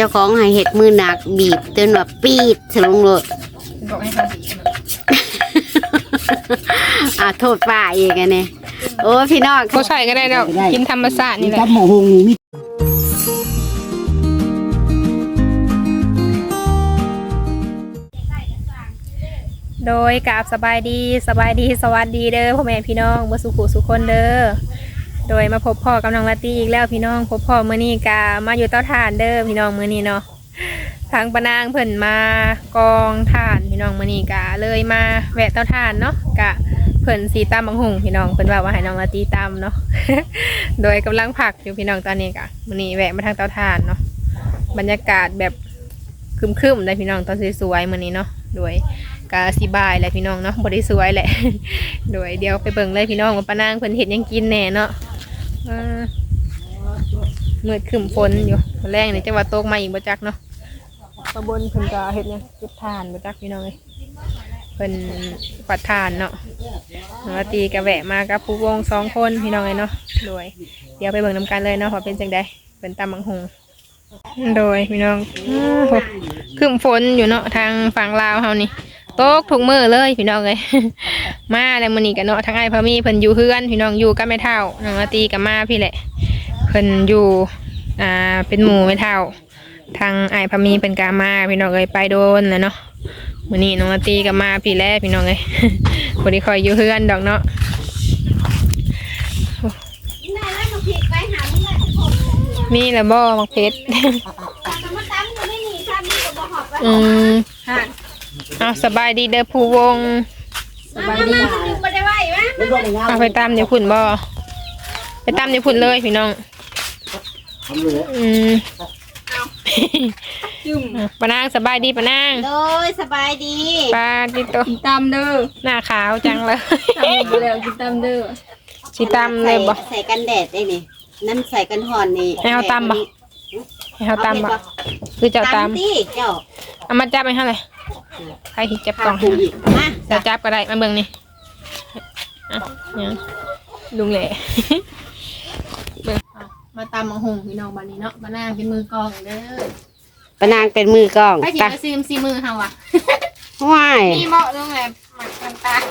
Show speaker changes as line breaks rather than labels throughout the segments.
จ้าของให้เห็ดมือหนักบีบจนว่าปีดสลงโลด
บอกให้เขาบีบมัน
อ่าโทษป้าอีกอันนี้โอ้พี่น้อง
บ่ใส่ก็ได้ดอกกินธรรมชาตินี่แหละ
กับหมูหงนี่มี
โดยกราบสบายดีสบายดีสวัสดีเด้อพ่อแม่พี่น้องเมื่อสุขุสุขคนเด้อ โดยมาพบพ่อกับน้องลาตี้อีกแล้วพี่น้องพบพ่อเมื้อนี้กามาอยู่เต้าถ่านเด้อพี่น้องเมื้อนี้เนาะทางปนางเพิ่นมากองถ่านพี่น้องเมื้อนี้กาเลยมาแวะเต้าถ่านเนาะกะเพิ่นสีตำบังหงพี่น้องเพิ่นว่าว่าให้น้องลาตี้ตำเนาะโดยกำลังผักอยู่พี่น้องตอนนี้กะเมื้อนี้แวะมาทางเต้าถ่านเนาะบรรยากาศแบบคึมๆเลยพี่น้องตอนสวยๆเมื้อนี้เนาะโดยกาสิบายแหละพี่น้องเนาะบริสวยแหละ โดยเดี๋ยวไปเบิ่งเลยพี่น้องว่าป้านางเพิ่นเห็ดยังกินแน่เนาะ มืดขึ้นฝนอยู่แรงนี่จังว่าตกมาอีกบ่จักเนาะตำบลเพิ่นก็เฮ็ดหยังเก็บทานบ่จักพี่น้องเอ้ยเพิ่นปัดทานเนาะน้องละตีก็แวะมากับผู้วงสองคนพี่น้องเอ้ยเนาะโดยเดี๋ยวไปเบิ่งนํกันเลยเนาะว่าเป็นจังไดเพิ่นตำบังหงโดยพี่น้องขึ้นฝนอยู่เนาะทางฝั่งลาวเฮานี่ ตกทุกมือเลยพี่น้องเลย มาแล้วมื้อนี้กันเนาะทั้งไอ้พมีเพิ่นอยู่เฮือนพี่น้องอยู่กับแม่เฒ่าน้องอาตีกับมาพี่แหละเพิ่นอยู่อ่าเป็นหมู่แม่เฒ่า ทางไอ้พมีเพิ่นกามาพี่น้องเอ้ยไปโดนแล้วเนาะมื้อนี้น้องอาตีกับมาพี่แลพี่น้องเอ้ยบ่ได้คอยอยู่เฮือนดอกเนาะมีแล้วบ่มักเพชรอืม เอาสบายดีเด้อผู้วง
สบายดี
เป็นบ่ได้งาม
เอาไปตามเดี๋ยวพุ่นบ่ไปตามเดี๋ยวพุ่นเลยพี่น้อง
ทำเลย
อืมอะปะนางสบายดีปะนาง
โดยสบายดี
ปลาดิโต
กินตามเด้อ
หน้าขาวจังเลย
ทำไปแล้วกินตามเด้อ
สิตามเลยบ่
ใส่กันแดดได้นี่นั่นใส่กันห่อนนี่
ให้เอาตำบ่ให้เขาตามบ่คือเจ้าตาม
ตำที่เจ้า
เอามาจับไปเท่าไหร่ ใครที่จับกล่อง
ปรุงอีกมา
จะจับก็ได้มาเบิ่งนี่อะเนี่ยลุงแหล่ เบิ่งเอามาตามมังหงพี่น้องบ้านนี้เนาะมานางเป็นมือกลองเด้อ
ปะนางเป็นมือกล้อง
ไปสิ
ตะ
มาซีมซีมือเฮาอะ
ว้าย
มีเหมาะลงแหละหมักน้ำตาล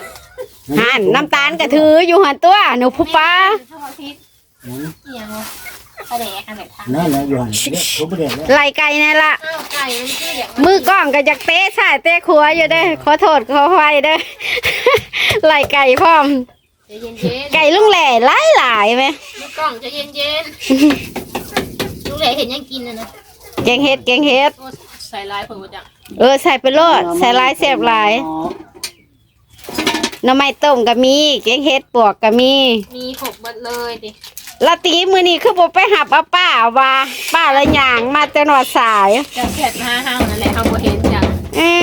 หันน้ำตาลกระถืออยู่หันตัวหนูผู้ป้า
ข้าวพริกเอียงวะ กระแดกกระแดกทาง
นั่นแหละอยู่หันเด้อผมบ่ได้แล้ว
ไหลไก่นี่ละ
อ้าวไก่มันคืออย่าง
มือกล้องก็อยากเตะสายเตะขัวอยู่เด้อขอโทษขออภัยเด้อ ไหลไก่พร้อม
เย็นเย็น
ไก่ลุงแหล่หลายหลายไหม
มือกล้องใจเย็นเย็นลูกเหล่เห็นยังกินนะนะ
แกงเห็ดแกงเห็ด
ใส่ลายผมว่าจัง
เออใส่ไปโลดใส่หลายแซ่บหลายหน้ำไม้ต้มก็มีแกงเห็ดปวกก็มี
มีหกเบัดเลยดิ
ละตีมือนี้คือบ่ไปหับเอาป้าว่าป้าละหยางมาแต่หนอดสาย
จะเสร็จมาห้างนั่นแหละเขาบ่เห็นจัง
เอ้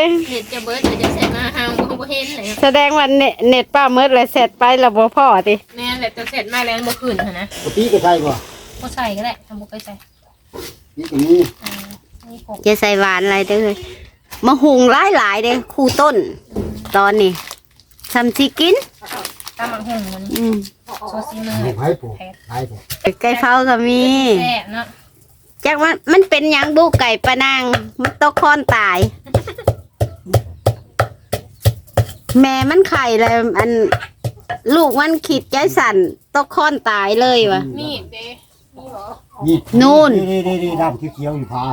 ย
เห็นจะเบิร์ดแต่จะเสร็จมาห้างเขาบ่เห็นเลย
แสดงว่าเน็ตเน็ตป้าเมิดเลยเสร็จไปแล้วบ่พอติ
แม่นแหละจะเสร็จมาแล้วบ่ขึ้นหั้นนะ
ปกติก็ใช่บ่
บ่ใส่ก็ได้ทำบ่เคยใส่
นี่ก็มี
อ่านี่หก
จะใส่หวานอะไรเด้อมะหุงหลายหลายๆเด้อคู่ต้น ตอนนี้ทำสิกิน
ตามมังหงมัน
อืม
โซซีมือ
ให้ไผปลูกไผปลูก
ไก่เฝ้าก็มี
แซ่บเนาะ
จักว่ามันเป็นหยังบุไก่ปะนางมันตกคอนตาย แม่มันไข่เลยอัน ลูกมันขีดใจสั่นตกคอนตายเลยวะ
มีดเด้มีบ่
นี่
นู่น
นี่ๆๆๆดำเขียวๆอยู่พา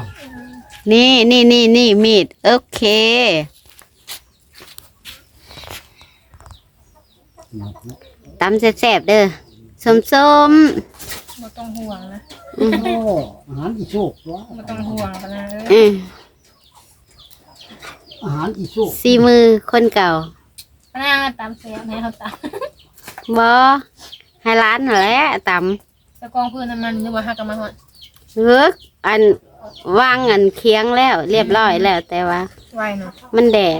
นี่นี่นี่นี่มีด โอเค ตำแซ่บๆเด้อส้มส้ม
บ่ต้องห่วงนะ
โอ้อาหารอีโชคตัว
บ่ต้องห่วงปะนะ
ๆอืม
อาหารอีโชค
สีมือคนเก่า
ปะนะตามแซ่บให้เขาตาม
บอให้ร้านเหรอแหละต
ตะกองพื้นน้ำมันหรือว่าหักกันมาฮอดำ
เฮ้ออันวางอันเคียงแล้ว เรียบร้อยแล้วแต่ว่า
ไวเนาะ
มันแดด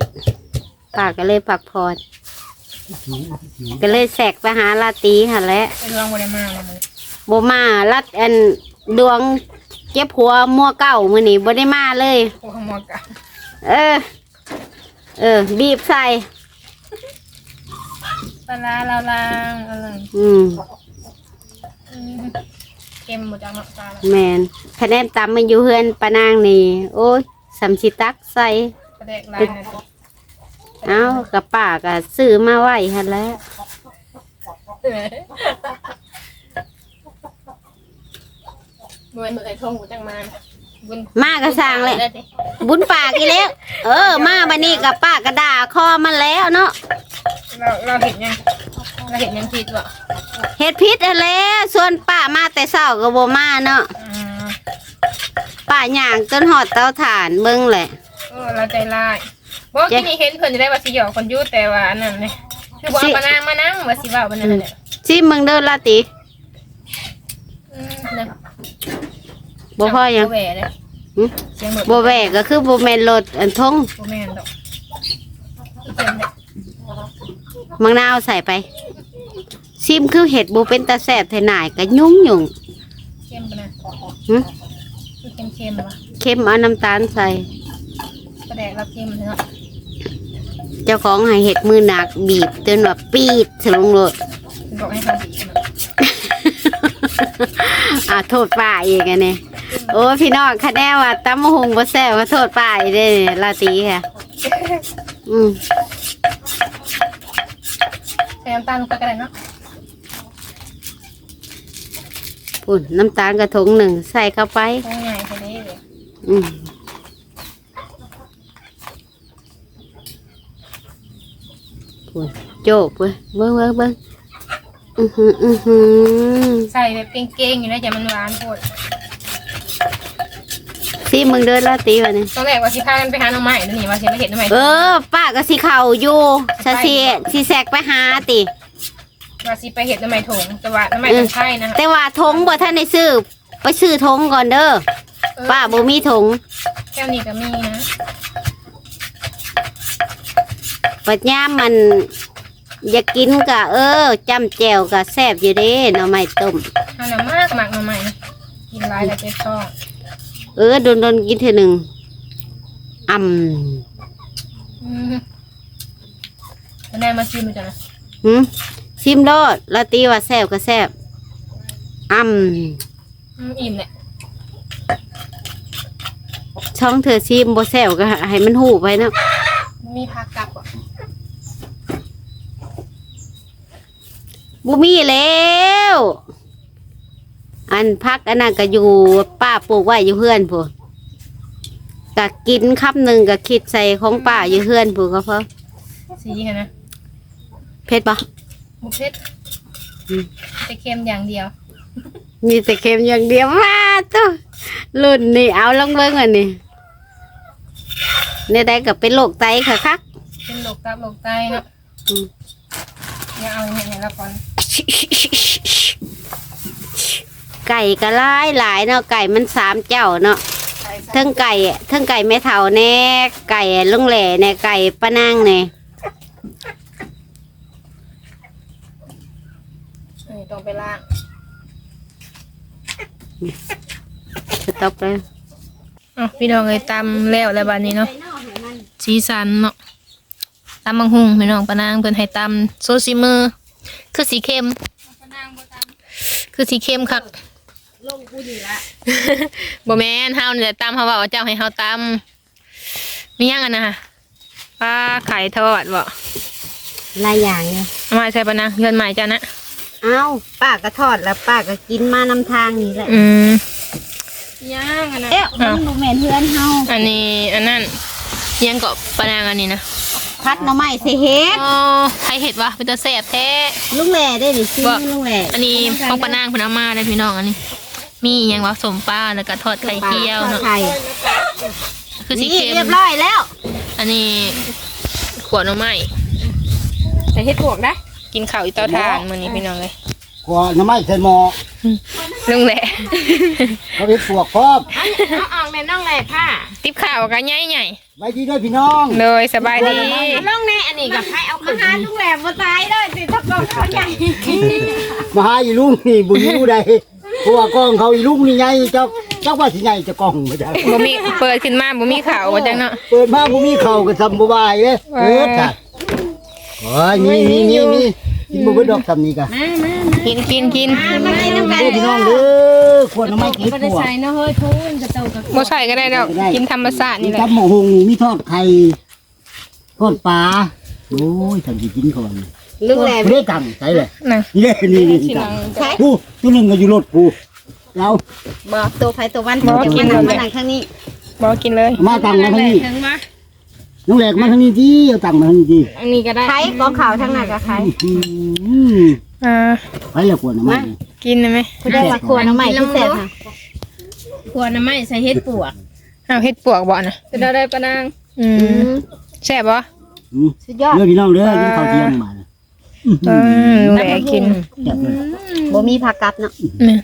ปากก็เลยพักพร
ผิวผิว
ก็เลยแสกไปหาลาตีหันแหละ
เป็นรองบ่ได้มาเลยมัน
โบมาลัดอันดวงเก็บหัวมัวเก่ามือนี้บ่ได้มาเลย
โอ้ขโมยกัน
เออ เออ บีบใส่
ปลาร้าลาวลางอะไร
อืม
อืมแกค็มหมดจากน้ำตาล
แมนคะแนนตำมันอยู่เฮือนปานางนี่ โอ้ยสำชิตักใส่
กระเดกลายนะ
เอากับป้าก็ซื้อมาไว้หั่นแหล้ว
มวยมือไอ้ทงกูจังมาบุญ
มาก็สร้างเลย
ได้ดิ
บุญปากอีแล้ว เออ มาบันนี้กับป้าก็ด่าคอมันแล้วเนาะ
เราเราเห็นยังเราเห็นยังผิดวะ
เฮ็ดพิษอะแล้วส่วนป้ามาแต่เช้าก็บ่มาเนาะ
อืม
ป้าย่างจนหอดเตาถ่านเบิ่งแหละ
โอ้เราใจร้าย บอกที่นี่เห็นเพิ่นจะได้ว่าสิหยอกคนอยุ่แต่ว่าอันนั้นเนี่ยคือบอกเอามานางมานั่งว่าสิเว่าบันนั้นแหละ
ชิมมึงเด้อลาติ
อืมนะ
บ่พอยัง
บ่แหวเลย
หึ
เสียงแบบ
บ่แวกก็คือบ่แม่นรถอันทง
บ่แม่นดอกอีเจมเนี่ย
มังนาวใส่ไปชิมคือเห็ดบ่เป็นตาแซ่บแท้หน่ายก็ยุ่งยุ่ง
เข้มปะนะ
หึ
คือเค็มเค็มๆวะ
เค็มเอาน้ำตาลใส่
กระแดกเราเค็มเนาะ
เจ้าของให้เห็ดมือหนักบีบจนว่าปีดสลงโลด
ถึงบอกให้เขาดีเนาะ
อ่าโทษป้าอีกอันนี้โอ้พี่น้องคะแนนว่าตำมะฮุงบ่แซ่บก็โทษป้าอีกเด้อลาตีค่ะ อืม
ใส่น้ำตาลลงไปก็ได้เนาะ
ปุ่นน้ำตาลกระทงหนึ่งใส่เข้าไป
โอ้ยใหญ่ไปเลยเลย
อืม ปุ่นโจกเว้ยเบิ้งเบิ้งเบิ้งอือหืออือหือ
ใส่แบบเก่งๆอยู่นะอย่ามันหวานโพด
สิมึงเดินลาตีวะนี่
ตอนแรกว่าสิพากันไปหาหน่อไม้แล้วนี่ว่าสิมาเห็นหน่อไม้
เออป้าก็สิเข่าอยู่ซะสิสิแสกไปหาติ
ว่าสิไปเห็ดหน่อไม้ถงแต่ว่าหน่อไม้ต้องใช่นะ
แต่ว่าทงบ่ท่านได้ซื้อไปซื้อทงก่อนเด้อ
เออ
ป้าบ่มีทง
แก้วนี้ก็มีนะ
ปัดยามมันอยากกินกะเออจำแจวกะแซ่บอยู่เด้หน่อไม้ต้ม
ทานมากมากหน่อไม้นะกินหลายแล้วเจ็บท้อง
เออโดนโดนๆกินเท่อหนึ่งอ่
อืมแล้วแม่มาชิมดูจ้ะนะำ
หืมชิมโลดลาตีว่าแซ่บก็แซ่บอ่
อืมอิ่มเนี่ยำ
ช่องเธอชิมบ่แซ่บก็ให้มันหูไปเนาะ
มีผักกลั บอะ
บุมีแล้ว อันพักอันนั้นก็อยู่ป้าปลูกไว้อยู่เพื่อนพูก็กินคำหนึ่งก็คิดใส่ของป้าอยู่เพื่อนพูก็เพราะ
สีค่ะนะ
เผ็ดปะ
บุฟเฟ่ต์จะเค็มอย่างเดียว
มีแต่เค็มอย่างเดียวมาตัวรุ่นนี่เอาลองเบิ้งอันนี้เนี่ยได้ก็เป็นโรคไตค่ะคัก
เป็นโรคตับโรคไตเนาะ
อืม
อย่าเอาอย่างนี้ละก่อน
ไก่ก็หลายหลายเนาะไก่มันสามเจ้าเนาะเทั้งไก่เทั้งไก่แม่เฒ่าแน่ไก่ลุงแหล่แน่ไก่ป้านางแน่
นี่ต้องไปล้าง
สต็อปเลย
อะพี่น้องเลยตำแล้วแล้วบัดนี้เนาะสีสันเนาะตำบังหุงพี่น้องปะนางเพิ่นให้ตำโซซิมือ คือสีเข้มคือสีเข้มคักบ่แม่นเฮานี่แหละตำเฮาเว้าว่าเจ้าให้เฮาตำมีหยังอันนะปลาไข่ทอดบ่
หลายอย่างเนี่ย
เอามาใส่ปะนางเงินใหม่จ้ะนะ
เอาป้าก็ทอดแล้วป้าก็กินมานำทางนี่แหละ
อืม ย่างอันนะ
เอ๊ะมันดูแม่นเพื่อนเฮา
อันนี้อันนั้นยังเกาะปะนางอันนี้นะ
พัดหน่อไม้ใส่เฮ็ด
อ๋อใครเห็ดวะเป็นตัวแสบแท้
ลุงแหล่ได้ดิซื้อ
บ่
ลุงแหล่
อันนี้ของปะนางเพนเอามาได้พี่น้องอันนี้ มีอหยังวะสมป้าแล้วก็ทอดไข่เจียวเนาะ
ไข่
คือสี
นี่
เค็ม
เรียบร้อยแล้ว
อันนี้ขวดหน่อไม้
ใส่เฮ็ดบวกได้
กินข้าวอีเตาถ่านมื้อนี้พี่น้องเลย
กว่าน้ำไม้ใส่หม้อ
ลุงแหละ
เขาเป็นปวกพร้อม
เอาออกแม่น้องแหล่ค่ะ
ติบข้าวกันใหญ่ใหญ่
ไว้ดีด้วยพี่น้อง
ๆเลยสบายดี
น้องแน่อันนี้กับให้เอาขึ้นมาลุงแหล่บ่ตายเด้อสิถ้าบอกเขาใหญ่
มาหาอีลุงนี่บุญรู้ใดเพราะว่ากล้องเขาอีลุงนี่ไงเจ้าเจ้าว่าสิไงจะกล้องมาจ้ะ
บ่มีเปิดขึ้นมาบ่มีข้าวว่าจังเนาะ
เปิดมาบ่มีเข่าก็ทำบ่บายเด้เปิดจ้ะโอ้ยนี่นี่นี่นี่กินบ่เบิดดอกทำนี่กะ
มามามา
กินกินกิน
เด้อพี่น้องเด้อขวดน้ำไม้กิน
ไม่ได้
ขวด
ใส่นะเฮ้ยทุนกระเจ้ากับ
บ่ใส่ก็ได้ดอกกินธรรมชาติ
มี
นี่แหละ
จับหมูหงมีทอดไข่ทอดปลาโอ้ยทำสิกินก่อน
ลุงแหลม
ไม่ได้ตังค์ใช่เลย
นะ
นี่เลยนี่นี่ตังค์กูตัวหนึ่งก็อยู่รถกูเรา
บอกตัวไผตัวมัน
บอกกิน
เล
เลย
มานั่งข้างนี้
บ่กินเลย
มาตังค์มาทางนี้
ถึงมา
น้องแหลกมาทางนี้จีเอาตังค์มาทางนี้จี
อันนี้ก็ได้
ไข่กองขาวทั้งนั้นก็ไข่
อืม
อ่า
ไปแล้วขวดน้ำไม้
กินได้ไหม
ผู้ได้ว่าขวดน้ำใหม่พิเศษค่ะ
ขวดน้ำไม้ใส่เฮ็ดปวก
อ้าวเฮ็ดปวกบ่น่ะ
จะได้ได้ปะนาง
อื
อื
ม
ม
แซ่บบ่
อืม
สุดยอด
เด้อพี่น้องเด้อกินข้าวเที่ยงมาเนี่ย
อืมลุงแหลกิน
แซ่บเลย
บ่มีผักกัดเนาะ
นี่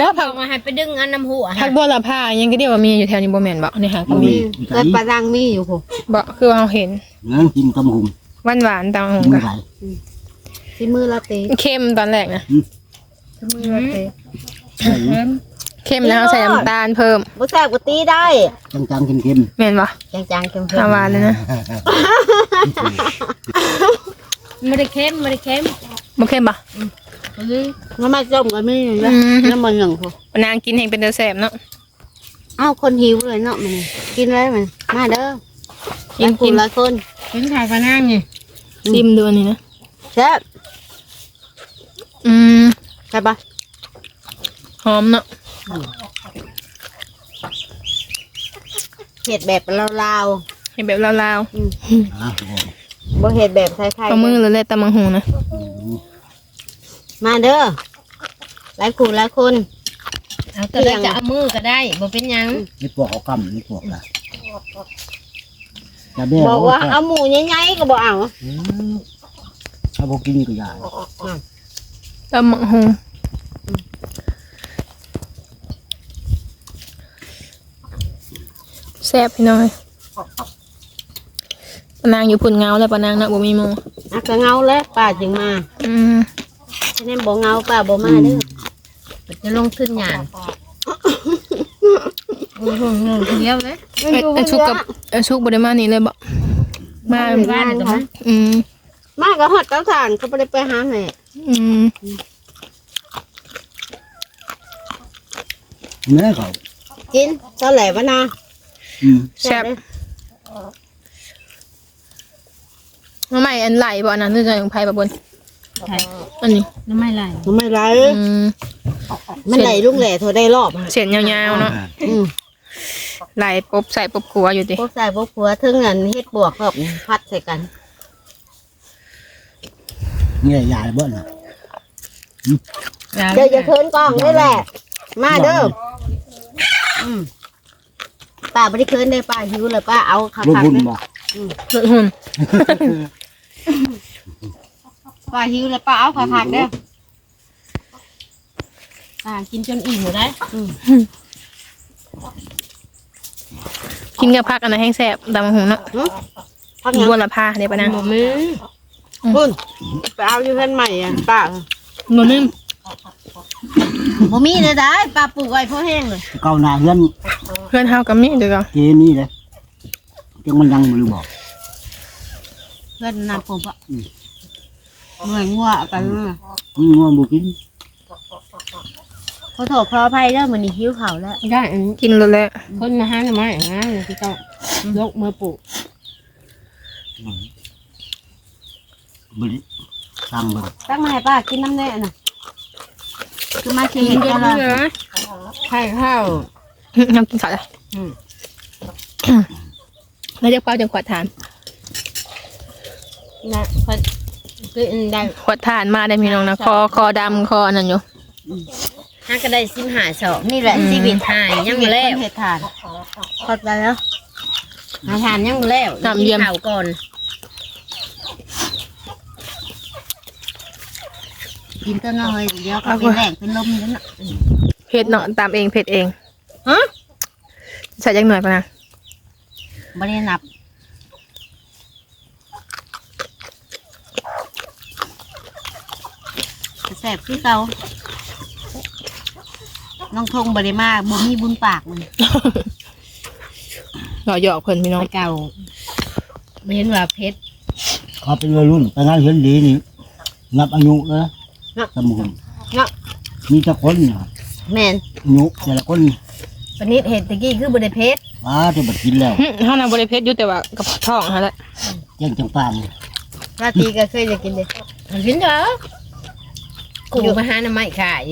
บ่
บ่ผั
ผั
ก
กมาให้ไปดึงอันน้ำหัว
ผักบัวละผ้ายังก็เดียวว่ามีอยู่แถวนี้บ่แม่นบ่นี่หาก็มี
เกิดปลาดังมีอยู่ผู้
บ่คือว่าเราเห็น
เนื้อกินตำหุง
หวานๆตามหง
มือ
ก็
ไหล
ที่มือเราเตะ
เค็มตอนแรกนะ
ที่มือเราเตะ
เค็มแล้วใส่น้ำตาลเพิ่ม
บ่แซ่บก็ตีได้
จังๆเค็ม
แม่นบ่
จางๆเค็ม
น้ำหวานเลยนะ
ไม่ได้เค็มไม่ได้เค็ม
บ่เค็มบ่
ๆน้ำมันส้มก็มีอยู่แล้ว
อืม
น้ำมันหยังผู้
ปนางกินเองเป็นเดอแสบเนาะ
เอ้าคนหิวเลยเนาะมันกินไว้มันมาเด้อ
กิน
กิ
กิ
น
น
หลายคน
เป็นขายปะนางนี่
ซิมดูอันนี้นะ
แซ่บ
อืม
ใช่ปะ
หอมเนาะ
เห็ดแบบลาว
เห็นแบบลาว
ๆอะบอก
ๆบ่เห็ดแบบไทย
ๆ
ๆ
เอามือเลยแหละตำมังหูนะ
มาเด้อหลายคู่หลายคน
เอาก็ได้จะเอามือก็ได้บ่เป็นหยัง
นี่ปวกเอากำนี่ปวกละจะแม่
บอกว่าเอาหมูใหญ่ๆก็บ่เอา
อืมถ้าบอกกินนี่ก็ยาก
ตำมังหูแซ่บพี่น้อยปนางอยู่พุ่นเงาแล้วปนางเนาะบ่มีหมู
อะก็เงาแล้วป้าจึงมา
อืม
ฉะนั้นบ่เงาป้าบ่มาเด้อ
จะลงทุนหยางโอ้โหเงินเดียวเลย
เอ้ยเอ้ยชุกกับเอ้ยชุกบ่ได้มานี่เลยบ่มา
บ้านกับมัน
อืม
มาก็ฮอดเตาถ่านก็บ่ได้ไปหาแม่
อืม
เนื้อเขา
กินเท่าไหร่วะนะ
อืม
แซ่บมาใหม่อันไหลบ่อันนั้นคือใจของไผบ่บน
ใช่
อันนี้
น้ำไม่ไหล
มันไม่ไร
อืม
มันไหลลุงแหล่โทรได้รอบอะ
เสียนยาวๆเนาะ
อืม
ไหลปบใส่ปบขัวอยู่ดิ
พวกใส่พวกผัวถึงอันเฮ็ดบวกครับพัดใส่กัน
เนี่ยยาเบิ้ลนะ
เดี๋ยวจะเทินกล้องนี่แหละ มาเด้ออืมป้าไม่ได้เคินได้ป้าหิวเลยป้าเอาขา
รูป
ผัก
บุญ
เลย
บ่
หุ่น
ป้าหิวเลยป้าเอาขาผักเด้อ
อ่ากินจนอิ่มหมดได้
กินกับผักอันนั้นแห้งแซ่บดำมะฮุงเนาะ
พักหยัง
บัวละพาเดี๋ยวปะนะ
บ่มี
คุณไปเอาอยู่เพื่อนใหม่อะป้า
บ่มี
บ่มีเลยได้ป้าปลูกไว้เพราะแห้งเลย
เก้าหน้าเฮือน
เพื่อนเฮากับมีเดี๋ยวก่อน
เจนี่เลยจังมันยังมือบอก
เพื่อนนำผมอะเหนื่อยงัวกันเนอะ
นี่งอบุกิน
ขอโทษขออภัยเด้อมื้อนี้หิวข้าวแล้ว
ได้อันนี้
กินแล้วแหละ
คนนะฮะไม้อย่างนั้นที่ต้องยกมือปลูก
บุริสร้างเบิ้ล
ตั้งมาให้ป้ากินน้ำแน่น่ะคือมากิน
กินจ
เห็ด
น
อะไร
เหลือไข่ข้าว
น้ำกินข้าวเลย
อืม
แล้วจะเป้าจังขวดทาน
นะเพิ่นกินได้
ขวดทานมาได้พี่น้องนะคอคอดำคออันนั้นอยู่
ห้าก็ได้สิบหาสอง
นี่แหละ
อืม
ชีวิต
หายยังบ่แล้ว
เห็ดถ่านขอดไปแล้ว
หาทานยังบ่แล้วกินข้าวก่อน
กินตัวน้อยเดี๋ยวก็เป็นแหลกเป็นลมแล้วน่ะ
เผ็ดเนาะตามเองเผ็ดเอง
ฮะ
ใส่จังหน่อยปะนะ
บ่ได้นับแสบที่เก่าน้องทงบ่ได้มาบ่มีบุญปากมัน
หล่อหยอกเพิ่นพี่น้อง
ไปเก่าไม่เห็นว่าเพชร
เขาเป็นวัยรุ่นไปงานเห็นดีนี่นับอายุแล้วนะ สมุน
เนาะ
มีแต่คนน่ะ
แม่น
หยุแต่ละคน
ปานนิดเห็ดตะกี้คือบ่ได้เพชร
ว้าจะบัดกินแล้ว
หึเฮานำบ่ได้เพชรอยู่แต่ว่ากับท้องหั่นแหละ
แจ้งจังปานนี่
ราตรีก็เคยจะกินเด้มันกินเด้อกูไปหาหน้ำไม้ขาย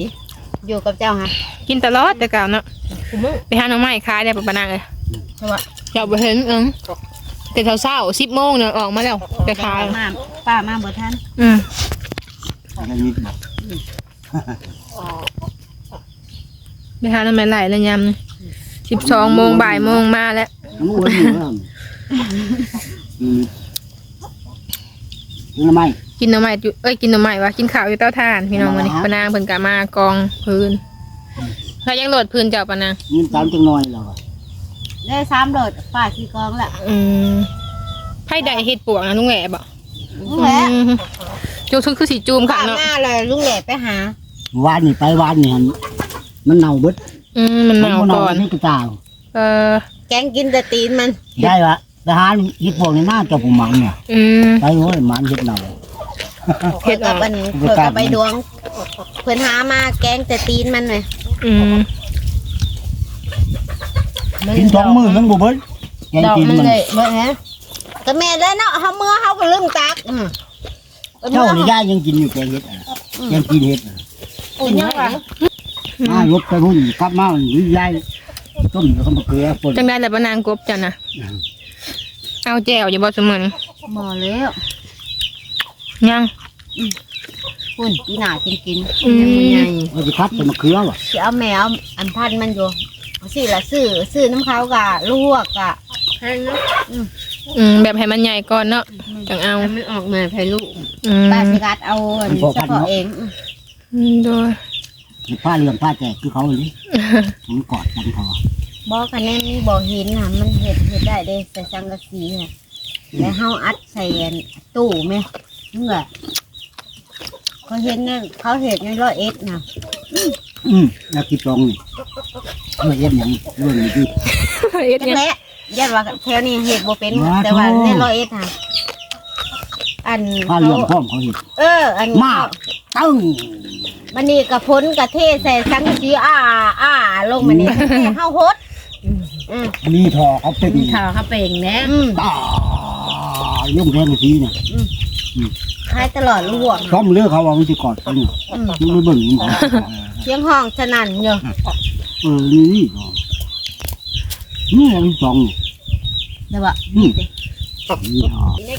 อยู่กับเจ้าฮะ
กินตลอดแต่เก่าเนาะ
กูมึง
ไปหาหน่อไม้ขายได้ปะปะนางเอ้ย
ใช่ปะ
อย่าบ่เห็นเอิงแต่เช้าๆ10โมงเนี่ยออกมาแล้วไปขาย
มาป้ามาบ่ทัน
อืม
อันนี้บอก
ไปหาหน่อไม้ไหลแล้วยามนี่12โมงบ่ายโมงมาแล้ว
น้ำอ้วนอยู่แล้วอืมยังไง
กินหน่อไม้อยู่เอ้ยกินหน่อไม้วะกินข้าวอยู่เตาถ่านพี่น้องมื้อนี้ปะนางเพิ่นก็มากองพื้นถ้ายังโหลดพื้นเจ้าปะนาง
ยืนตามจังน้อยแล้วอะ
ได้สามโดดป้าขี้กองละ
อืมไผได้เฮ็ดปวกนะลุงแหล่บ่
ลุงแหละ
อืมจูคือคือสิจูม
ป้า
ค่ะเนาะ
มาเลยลุงแหละไปหา
วานนี่ไปวานนี่หันมันเน่าเบิด
อืมมันหนาว
มั
ก่อน
นี่กระตา
เออ
แกงกินแต่ตีนมัน
ได้ละทหารยึดพวกนี้มาเจ้าผู้หมันเนี่ย
อืม
ไปโอ้ยหมันเฮ็ดเน่า
เฮ็ดอ
กั
อบก
อันเพิ่นกับใบดวง เพิ่นหามาแกงแต่ตีนมันเลย
อืม
กินสองมือยังบ่เบิดแกง
ดอก
กิน
นึง
มัน
เลยเบิ่งฮะ
ก็แม่แล้วเนาะเฮาเมื่อเฮาก็ลืมตักอืม
เจ้านี่ย่ายังกินอยู่แกงเฮ็ดอะแกงกินเฮ็ดอะ
อุ่นยังวะ
มายกไปหุ่นกลับมาหรือยายต้มแล้วก็มาเกลือป่น
จังได้แต่ปานางกบจ้ะนะเอาแจ่วอย่าบ่เสมอนี่
หมอแล้ว
ยัง
คุณพี่หน้ากินกิน
อืม
มันใหญ่
ว่าจะคัดไปมาเกลือว่ะ
สิเอาแมวอันพันมันอยู่เอาสิละซื้อซื้อน้ำเขากะลวกกะ
ให้เนาะ
อืมแบบให้มันใหญ่ก่อนเนาะจังเอา
ให้มันออกมาไผลูก
อืม
ป้าสิกัดเอาอันเฉพาะเอง
อืมโดย
ผ้าเหลืองผ้าแจกคือเขาเลยมันกอดกันพอ
บอกกันแน่นี่บอกหินน่ะ มันเห็ดเห็ดได้เด้ใส่สังกะสีน่ะแล้วเฮาอัดใส่อันตู้ไหมเมื่อเขาเห็นเนี่ยเขาเห็ดในร้อยเอ็ดน่ะ
อืมแล้วกินตรงนี่เพื่อเย็นหยังเรื่องนี้ที่
เอ็ด
จั
เนี่ย
งแหละ ยันว่าแถวนี้เห็ดบ่เป็น
ว้า
แต่ว่า
โธ่
ในร้อยเอ็ดน่ะอัน
ผ้าเหลืองพร้อมเขาเห็น
เออ อัน
มากตึ้ง
มันนี่กระพ้นกระเทใส่สังกะสีอ่าอ่าลงมานี่เฮาโฮดอืม
มีทอเขาเป็น
มีข่าวเขาเป่งแน่
อืม
ตายุ่งแทนทีเนี่ย
ให้ตลอดลูกหัว
ซ้อมเลือกเขาว่ามันจะกอดกันเนี่ย
อืม
มันไม่เบิ่งมัน
เสียงห้องสนั่นอยู่
เออนี่นี่ทอนี่อันที่สองนี่
เดี๋ย วว่า
นี่นี่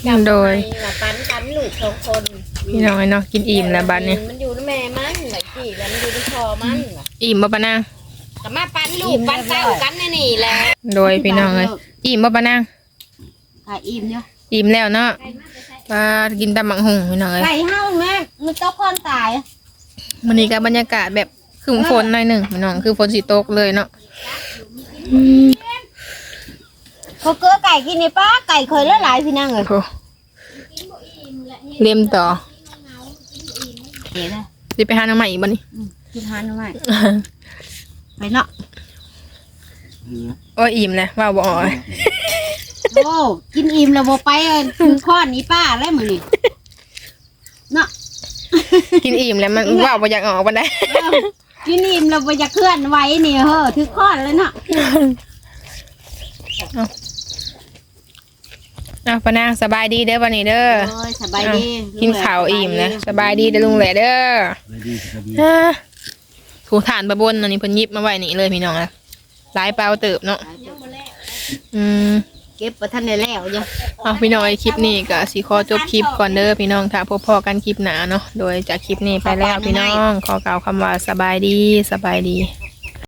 ทอ
โดย
ปันกันลูกสองคน
พี่น้องไอ้เนาะกินอิ่มแล้วบัดนี้
มันอยู่ในแม่มันไหนกี่แล้วมันอยู่ในคอมัน
อิ่มบ่ปะนาง
ก็มาปันลูกปันเต้ากันนี่นี่แหละ
โดยพี่น้องเอ้ยอิ่มบ่ปะนาง
ค่ะอิ่มเนาะ
อิ่มแล้วเนาะปลากินตำบักหุ่งพี่น้องเอ้ย
ไก่เฮาแม่มันตกคนตาย
วันนี้ก็บรรยากาศแบบครึ้มฝนหน่อยหนึ่งพี่น้องคือฝนสิตกเลยเนาะ
เขาเกลือไก่กินในป้าไก่เคยละหลายพี่นั่งเลย
โอ้เลียมต่อ
เดี๋ยวนะ
สิไปหาหน้ำใหม่อีกบ่นี่
กินทานหน่อยไปเนาะ
โอ้ยอิ่มเลยว่าบ่ออกเลย
โอ้กินอิ่มแล้วบ่ไปถึงข้อนี้ป้าแล้วมื้อนี้เนาะ
กินอิ่มแล้วมันว่าบ่อยากออกบ่ได้
เออกินอิ่มแล้วบ่จะเคลื่อนไหวนี่เฮ้อถึงข้อเลยเนาะ
เอาปะนางสบายดีเด้อวันนี้เด้อ
โอ้ยสบายดี
กินข้าวอิ่มนะสบายดีเด้อลุงแหล่เด้อ
ไปดีไปดี
อ่าถูฐานประบนอันนี้เพิ่นหยิบมาไว้นี่เลยพี่น้องนะหลายเปล่าเติบเนาะอืม
เก็บบ่ทันได้แล้วจ้ะ
เอาพี่น้องไอ้คลิปนี้ก็สิขอจบคลิปก่อนเด้อพี่น้องค่ะพบพอกันคลิปหนาเนาะโดยจากคลิปนี้ไปแล้วพี่น้องขอกล่าวคำว่าสบายดีสบายดี